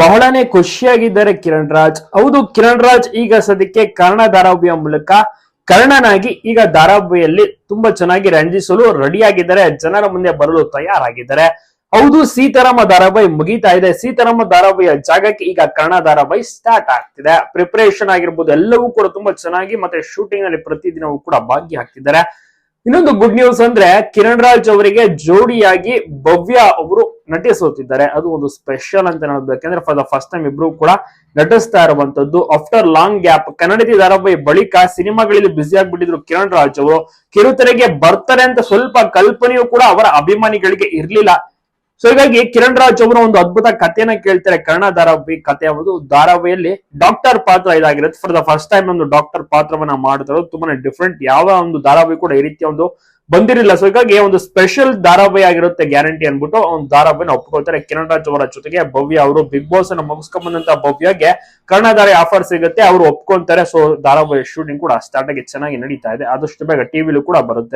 ಬಹಳನೇ ಖುಷಿಯಾಗಿದ್ದಾರೆ ಕಿರಣ್ ರಾಜ್. ಹೌದು, ಕಿರಣ್ ರಾಜ್ ಈಗ ಸದ್ಯಕ್ಕೆ ಕರ್ಣ ಧಾರಾವಾಹಿಯ ಮೂಲಕ ಕರ್ಣನಾಗಿ ಈಗ ಧಾರಾವಾಹಿಯಲ್ಲಿ ತುಂಬಾ ಚೆನ್ನಾಗಿ ರಂಜಿಸಲು ರೆಡಿಯಾಗಿದ್ದಾರೆ. ಜನರ ಮುಂದೆ ಬರಲು ತಯಾರಾಗಿದ್ದಾರೆ. ಹೌದು, ಸೀತಾರಾಮ ಧಾರಾವಾಹಿ ಮುಗಿತಾ ಇದೆ. ಸೀತಾರಾಮ ಧಾರಾವಾಹಿಯ ಜಾಗಕ್ಕೆ ಈಗ ಕರ್ಣ ಧಾರಾವಾಹಿ ಸ್ಟಾರ್ಟ್ ಆಗ್ತಿದೆ. ಪ್ರಿಪರೇಷನ್ ಆಗಿರ್ಬೋದು, ಎಲ್ಲವೂ ಕೂಡ ತುಂಬಾ ಚೆನ್ನಾಗಿ ಮತ್ತೆ ಶೂಟಿಂಗ್ನಲ್ಲಿ ಪ್ರತಿದಿನವೂ ಕೂಡ ಭಾಗಿಯಾಗ್ತಿದ್ದಾರೆ. ಇನ್ನೊಂದು ಗುಡ್ ನ್ಯೂಸ್ ಅಂದ್ರೆ ಕಿರಣ್ ರಾಜ್ ಅವರಿಗೆ ಜೋಡಿಯಾಗಿ ಭವ್ಯ ಅವರು ನಟಿಸುತ್ತಿದ್ದಾರೆ. ಅದು ಒಂದು ಸ್ಪೆಷಲ್ ಅಂತ ಯಾಕಂದ್ರೆ ಫಾರ್ ದ ಫಸ್ಟ್ ಟೈಮ್ ಇಬ್ರು ಕೂಡ ನಟಿಸ್ತಾ ಇರುವಂತದ್ದು. ಆಫ್ಟರ್ ಲಾಂಗ್ ಗ್ಯಾಪ್ ಕನ್ನಡತಿ ಧಾರಾವಾಹಿ ಬಳಿಕ ಸಿನಿಮಾಗಳಲ್ಲಿ ಬ್ಯುಸಿ ಆಗ್ಬಿಟ್ಟಿದ್ರು ಕಿರಣ್ ರಾಜ್ ಅವರು. ಕಿರುತೆರೆಗೆ ಬರ್ತಾರೆ ಅಂತ ಸ್ವಲ್ಪ ಕಲ್ಪನೆಯು ಕೂಡ ಅವರ ಅಭಿಮಾನಿಗಳಿಗೆ ಇರ್ಲಿಲ್ಲ. ಸೊ ಹೀಗಾಗಿ ಕಿರಣ್ ರಾಜ್ ಅವರು ಒಂದು ಅದ್ಭುತ ಕಥೆಯನ್ನ ಕೇಳ್ತಾರೆ. ಕನ್ನಡ ಧಾರಾವಾಹಿ ಕಥೆ ಒಂದು ಧಾರಾವಾಹಿಯಲ್ಲಿ ಡಾಕ್ಟರ್ ಪಾತ್ರ ಇದಾಗಿರುತ್ತೆ. ಫಾರ್ ದ ಫಸ್ಟ್ ಟೈಮ್ ಒಂದು ಡಾಕ್ಟರ್ ಪಾತ್ರವನ್ನ ಮಾಡ್ತಾರೆ. ತುಂಬಾನೇ ಡಿಫ್ರೆಂಟ್ ಯಾವ ಒಂದು ಧಾರಾವಾಹಿ ಕೂಡ ಈ ರೀತಿಯ ಒಂದು ಬಂದಿರಲಿಲ್ಲ. ಸೊ ಹೀಗಾಗಿ ಒಂದು ಸ್ಪೆಷಲ್ ಧಾರಾವಾಹಿ ಆಗಿರುತ್ತೆ ಗ್ಯಾರಂಟಿ ಅನ್ಬಿಟ್ಟು ಒಂದು ಧಾರಾವಾಹಿನ ಒಪ್ಕೊಳ್ತಾರೆ ಕಿರಣ್ ರಾಜ್ ಅವರ ಜೊತೆಗೆ ಭವ್ಯ ಅವರು ಬಿಗ್ ಬಾಸ್ ಅನ್ನು ಮುಗಿಸ್ಕೊಂಡ್ ಬಂದಂತ ಭವ್ಯಗೆ ಕನ್ನಡಧಾರೆ ಆಫರ್ ಸಿಗುತ್ತೆ. ಅವರು ಒಪ್ಕೊಂತಾರೆ. ಸೊ ಧಾರಾವಾಹಿ ಶೂಟಿಂಗ್ ಕೂಡ ಸ್ಟಾರ್ಟ್ ಆಗಿ ಚೆನ್ನಾಗಿ ನಡೀತಾ ಇದೆ. ಆದಷ್ಟು ಬೇಗ ಟಿವಿಲೂ ಕೂಡ ಬರುತ್ತೆ.